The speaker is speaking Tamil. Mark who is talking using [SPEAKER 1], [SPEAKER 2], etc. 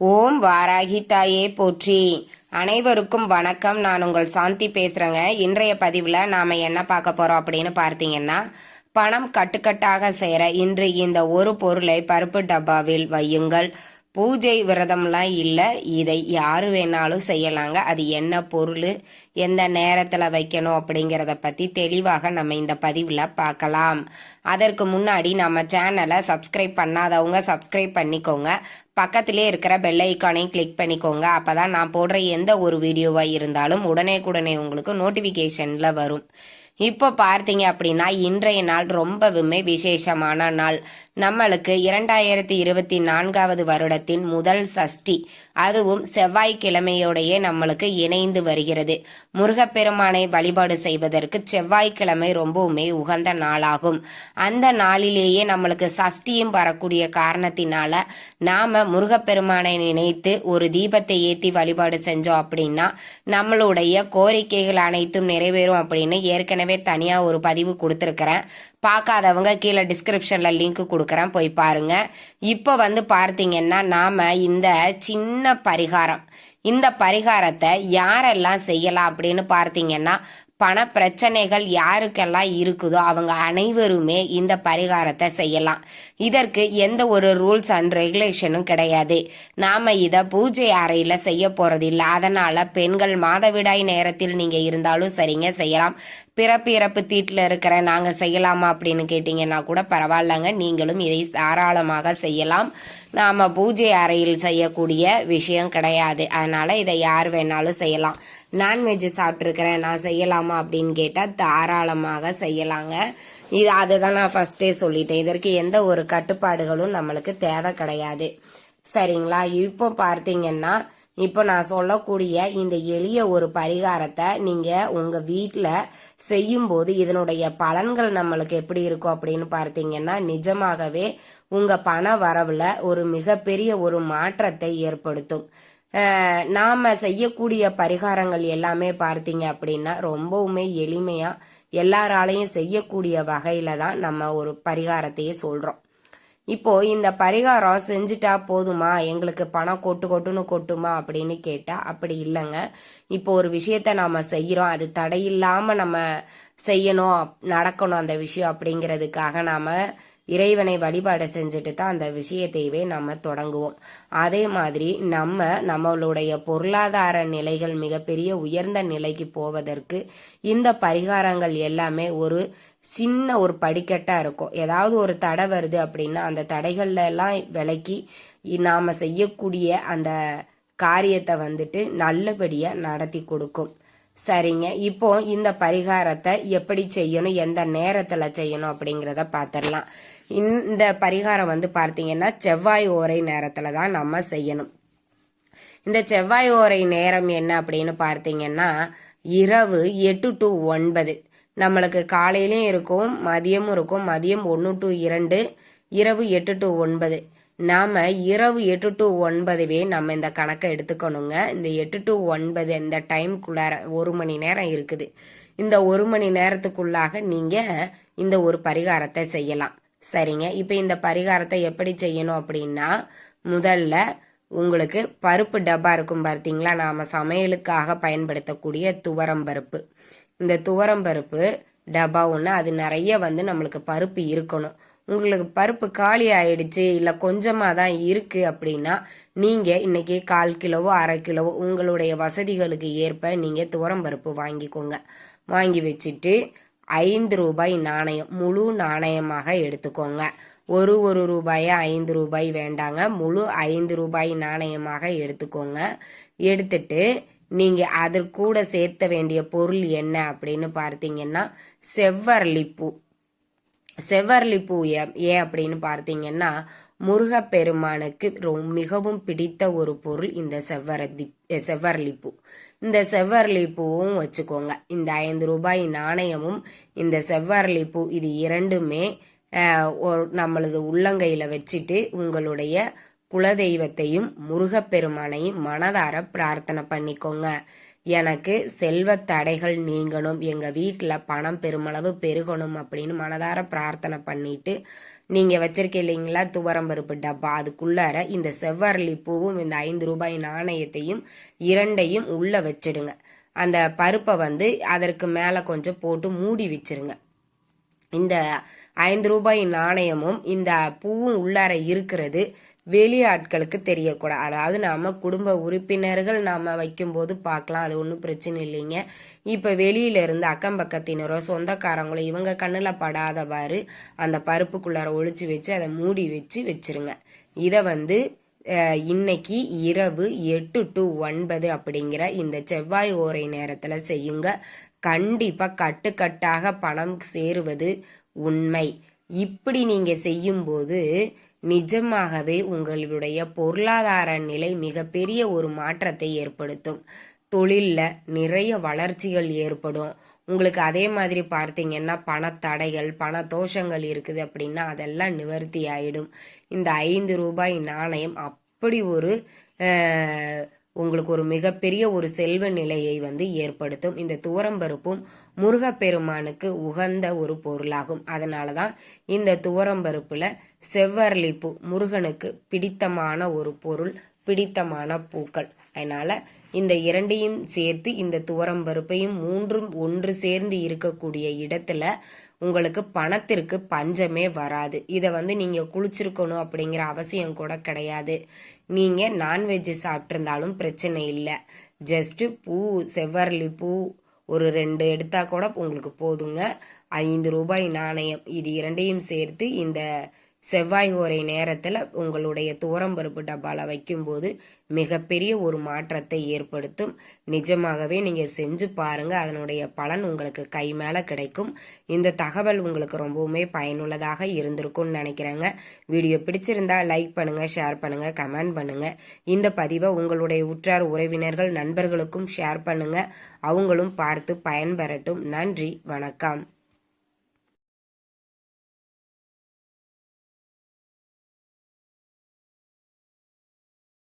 [SPEAKER 1] ஓம் வாராகி தாயே போற்றி. அனைவருக்கும் வணக்கம். நான் உங்கள் சாந்தி பேசுகிறேங்க இன்றைய பதிவில் நாம் என்ன பார்க்க போகிறோம் அப்படின்னு பார்த்தீங்கன்னா பணம் கட்டுக்கட்டாக சேர இன்று இந்த ஒரு பொருளை பருப்பு டப்பாவில் வையுங்கள். பூஜை விரதம்லாம் இல்லை. இதை யார் வேணாலும் செய்யலாங்க. அது என்ன பொருள்? எந்த நேரத்தில் வைக்கணும் அப்படிங்கிறத பற்றி தெளிவாக நம்ம இந்த பதிவில் பார்க்கலாம். அதற்கு முன்னாடி நம்ம சேனலை சப்ஸ்கிரைப் பண்ணாதவங்க சப்ஸ்கிரைப் பண்ணிக்கோங்க. பக்கத்திலே இருக்கிற பெல் ஐக்கானையும் கிளிக் பண்ணிக்கோங்க. அப்பதான் நான் போடுற எந்த ஒரு வீடியோவாக இருந்தாலும் உடனே உடனே உங்களுக்கு நோட்டிஃபிகேஷனில் வரும். இப்போ பார்த்தீங்க அப்படின்னா இன்றைய நாள் ரொம்பவுமே விசேஷமான நாள். நம்மளுக்கு இரண்டாயிரத்தி இருபத்தி நான்காவது வருடத்தின் முதல் சஷ்டி. அதுவும் செவ்வாய்க்கிழமையோடையே நம்மளுக்கு இணைந்து வருகிறது. முருகப்பெருமானை வழிபாடு செய்வதற்கு செவ்வாய்க்கிழமை ரொம்பவுமே உகந்த நாளாகும். அந்த நாளிலேயே நம்மளுக்கு சஷ்டியும் வரக்கூடிய காரணத்தினால நாம முருகப்பெருமானை நினைத்து ஒரு தீபத்தை ஏற்றி வழிபாடு செஞ்சோம் அப்படின்னா நம்மளுடைய கோரிக்கைகள் அனைத்தும் நிறைவேறும் அப்படின்னு ஏற்கனவே தனியா ஒரு பதிவு கொடுத்துருக்கிறேன். பார்க்காதவங்க கீழே டிஸ்கிரிப்ஷன்ல லிங்க் கொடுக்குறேன். போய் பாருங்க. இப்போ வந்து பார்த்தீங்கன்னா நாம இந்த சின்ன பரிகாரம். இந்த பரிகாரத்தை யாரெல்லாம் செய்யலாம் அப்படின்னு பார்த்தீங்கன்னா பண பிரச்சனைகள் யாருக்கெல்லாம் இருக்குதோ அவங்க அனைவருமே இந்த பரிகாரத்தை செய்யலாம். இதற்கு எந்த ஒரு ரூல்ஸ் அண்ட் ரெகுலேஷனும் கிடையாது. நாம இதை பூஜை அறையில செய்ய போறது இல்லை அதனால பெண்கள் மாதவிடாய் நேரத்தில் நீங்க இருந்தாலும் சரிங்க செய்யலாம். பிறப்பு இறப்பு தீட்டில் இருக்கிற நாங்கள் செய்யலாமா அப்படின்னு கேட்டிங்கன்னா கூட பரவாயில்லங்க. நீங்களும் இதை தாராளமாக செய்யலாம். நாம பூஜை அறையில் செய்யக்கூடிய விஷயம் கிடையாது. அதனால இதை யார் வேணாலும் செய்யலாம். நான்வெஜ் சாப்பிட்ருக்கிறேன் நான் செய்யலாமா அப்படின்னு கேட்டால் தாராளமாக செய்யலாங்க. இது அதை தான் நான் ஃபஸ்ட்டே சொல்லிட்டேன். இதற்கு எந்த ஒரு கட்டுப்பாடுகளும் நம்மளுக்கு தேவை கிடையாது. சரிங்களா? இப்போ பார்த்தீங்கன்னா இப்போ நான் சொல்லக்கூடிய இந்த எளிய ஒரு பரிகாரத்தை நீங்கள் உங்கள் வீட்டில் செய்யும்போது இதனுடைய பலன்கள் நம்மளுக்கு எப்படி இருக்கும் அப்படின்னு பார்த்தீங்கன்னா நிஜமாகவே உங்கள் பண வரவில் ஒரு மிகப்பெரிய ஒரு மாற்றத்தை ஏற்படுத்தும். நாம செய்யக்கூடிய பரிகாரங்கள் எல்லாமே பார்த்தீங்க அப்படின்னா ரொம்பவுமே எளிமையா எல்லாராலையும் செய்யக்கூடிய வகையில தான் நம்ம ஒரு பரிகாரத்தையே சொல்றோம். இப்போ இந்த பரிகாரம் செஞ்சுட்டா போதுமா? எங்களுக்கு பணம் கொட்டு கொட்டுன்னு கொட்டுமா அப்படின்னு கேட்டா அப்படி இல்லைங்க. இப்போ ஒரு விஷயத்த நாம செய்யறோம். அது தடையில்லாம நம்ம செய்யணும் நடக்கணும் அந்த விஷயம் அப்படிங்கிறதுக்காக நாம இறைவனை வழிபாடு செஞ்சுட்டு தான் அந்த விஷயத்தையவே நம்ம தொடங்குவோம். அதே மாதிரி நம்ம நம்மளுடைய பொருளாதார நிலைகள் மிகப்பெரிய உயர்ந்த நிலைக்கு போவதற்கு இந்த பரிகாரங்கள் எல்லாமே ஒரு சின்ன ஒரு படிக்கட்டா இருக்கும். ஏதாவது ஒரு தடை வருது அப்படின்னா அந்த தடைகள்ல எல்லாம் விலக்கி நாம செய்யக்கூடிய அந்த காரியத்தை வந்துட்டு நல்லபடியா நடத்தி கொடுக்கும். சரிங்க. இப்போ இந்த பரிகாரத்தை எப்படி செய்யணும் எந்த நேரத்துல செய்யணும் அப்படிங்கிறத பார்த்துடலாம் இந்த பரிகாரம் வந்து பார்த்தீங்கன்னா செவ்வாய் ஓரை நேரத்துல தான் நம்ம செய்யணும். இந்த செவ்வாய் ஓரை நேரம் என்ன அப்படின்னு பார்த்தீங்கன்னா இரவு எட்டு டு ஒன்பது. நம்மளுக்கு காலையிலயும் இருக்கும் மதியமும் இருக்கும். மதியம் ஒன்று டு இரண்டு இரவு எட்டு டு ஒன்பது. நாம் இரவு எட்டு டு ஒன்பதுவே நம்ம இந்த கணக்கை எடுத்துக்கணுங்க. இந்த எட்டு டு ஒன்பது இந்த டைம்குள்ளார ஒரு மணி நேரம் இருக்குது. இந்த ஒரு மணி நேரத்துக்குள்ளாக நீங்கள் இந்த ஒரு பரிகாரத்தை செய்யலாம். சரிங்க. இப்போ இந்த பரிகாரத்தை எப்படி செய்யணும் அப்படின்னா முதல்ல உங்களுக்கு பருப்பு டப்பா இருக்கும் பார்த்தீங்களா? நாம் சமையலுக்காக பயன்படுத்தக்கூடிய துவரம் பருப்பு. இந்த துவரம் பருப்பு டப்பா ஒன்று அது நிறைய வந்து நம்மளுக்கு பருப்பு இருக்கணும். உங்களுக்கு பருப்பு காலி ஆயிடுச்சு இல்லை கொஞ்சமாக தான் இருக்குது அப்படின்னா நீங்கள் இன்றைக்கி கால் கிலோவோ அரை கிலோவோ உங்களுடைய வசதிகளுக்கு ஏற்ப நீங்கள் துவரம் பருப்பு வாங்கிக்கோங்க. வாங்கி வச்சுட்டு ஐந்து ரூபாய் நாணயம் முழு நாணயமாக எடுத்துக்கோங்க. ஒரு ஒரு ரூபாயை ஐந்து ரூபாய் வேண்டாங்க முழு ஐந்து ரூபாய் நாணயமாக எடுத்துக்கோங்க. எடுத்துட்டு நீங்கள் அதற்கூட சேர்த்த வேண்டிய பொருள் என்ன அப்படின்னு பார்த்தீங்கன்னா செவ்வரளிப்பூ செவ்வரளிப்பூ ஏன் ஏன் அப்படின்னு பார்த்தீங்கன்னா முருகப்பெருமானுக்கு ரொம்ப மிகவும் பிடித்த ஒரு பொருள் இந்த செவ்வரதி செவ்வரளிப்பூ. இந்த செவ்வரளிப்பூவும் வச்சுக்கோங்க. இந்த ஐந்து ரூபாய் நாணயமும் இந்த செவ்வரளிப்பூ இது இரண்டுமே நம்மளது உள்ளங்கையில் வச்சுட்டு உங்களுடைய குலதெய்வத்தையும் முருகப்பெருமானையும் மனதார பிரார்த்தனை பண்ணிக்கோங்க. எனக்கு செல்வ தடைகள் நீங்கணும் எங்க வீட்டில் பணம் பெருமளவு பெருகணும் அப்படின்னு மனதார பிரார்த்தனை பண்ணிட்டு நீங்க வச்சிருக்க இல்லைங்களா துவரம்பருப்பு டப்பா அதுக்குள்ளார இந்த செவ்வரளி பூவும் இந்த ஐந்து ரூபாய் நாணயத்தையும் இரண்டையும் உள்ள வச்சிடுங்க. அந்த பருப்பை வந்து அதற்கு மேல கொஞ்சம் போட்டு மூடி வச்சிருங்க. இந்த ஐந்து ரூபாய் நாணயமும் இந்த பூவும் உள்ளார இருக்கிறது வெளி ஆட்களுக்கு தெரியக்கூடாது. அதாவது நாம குடும்ப உறுப்பினர்கள் நாம வைக்கும்போது பார்க்கலாம் அது ஒன்றும் பிரச்சனை இல்லைங்க. இப்போ வெளியில இருந்து அக்கம் பக்கத்தினரோ சொந்தக்காரங்களோ இவங்க கண்ணில் படாதவாறு அந்த பருப்புக்குள்ளார ஒழிச்சு வச்சு அதை மூடி வச்சு வச்சிருங்க. இதை வந்து இன்னைக்கு இரவு எட்டு டு ஒன்பது அப்படிங்கிற இந்த செவ்வாய் ஓரை நேரத்தில் செய்யுங்க. கண்டிப்பா கட்டுக்கட்டாக பணம் சேருவது உண்மை. இப்படி நீங்க செய்யும்போது நிஜமாகவே உங்களுடைய பொருளாதார நிலை மிகப்பெரிய ஒரு மாற்றத்தை ஏற்படுத்தும். தொழிலில் நிறைய வளர்ச்சிகள் ஏற்படும். உங்களுக்கு அதே மாதிரி பார்த்தீங்கன்னா பணத்தடைகள் பண தோஷங்கள் இருக்குது அப்படின்னா அதெல்லாம் நிவர்த்தி ஆயிடும். இந்த ஐந்து ரூபாய் நாணயம் அப்படி ஒரு உங்களுக்கு ஒரு மிகப்பெரிய ஒரு செல்வ நிலையை வந்து ஏற்படுத்தும். இந்த துவரம்பருப்பும் முருகப்பெருமானுக்கு உகந்த ஒரு பொருளாகும். அதனால தான் இந்த துவரம்பருப்பில் செவ்வரளிப்பூ முருகனுக்கு பிடித்தமான ஒரு பொருள் பிடித்தமான பூக்கள். அதனால இந்த இரண்டையும் சேர்த்து இந்த துவரம்பருப்பையும் மூன்றும் ஒன்று சேர்ந்து இருக்கக்கூடிய இடத்துல உங்களுக்கு பணத்திற்கு பஞ்சமே வராது. இதை வந்து நீங்க குளிச்சிருக்கணும் அப்படிங்கிற அவசியம் கூட கிடையாது. நீங்க நான்வெஜ் சாப்பிட்ருந்தாலும் பிரச்சனை இல்லை. ஜஸ்ட் பூ செவ்வரளி பூ ஒரு ரெண்டு எடுத்தா கூட உங்களுக்கு போதுங்க. ஐந்து ரூபாய் நாணயம் இது இரண்டையும் சேர்த்து இந்த செவ்வாய் ஓரை நேரத்தில் உங்களுடைய துவரம்பருப்பு டப்பால வைக்கும்போது மிகப்பெரிய ஒரு மாற்றத்தை ஏற்படுத்தும். நிஜமாகவே நீங்கள் செஞ்சு பாருங்கள் அதனுடைய பலன் உங்களுக்கு கை மேலே கிடைக்கும். இந்த தகவல் உங்களுக்கு ரொம்பவுமே பயனுள்ளதாக இருந்திருக்கும்னு நினைக்கிறேங்க. வீடியோ பிடிச்சிருந்தா லைக் பண்ணுங்கள் ஷேர் பண்ணுங்கள் கமெண்ட் பண்ணுங்கள் இந்த பதிவை உங்களுடைய உற்றார் உறவினர்கள் நண்பர்களுக்கும் ஷேர் பண்ணுங்கள் அவங்களும் பார்த்து பயன்பெறட்டும். நன்றி வணக்கம்.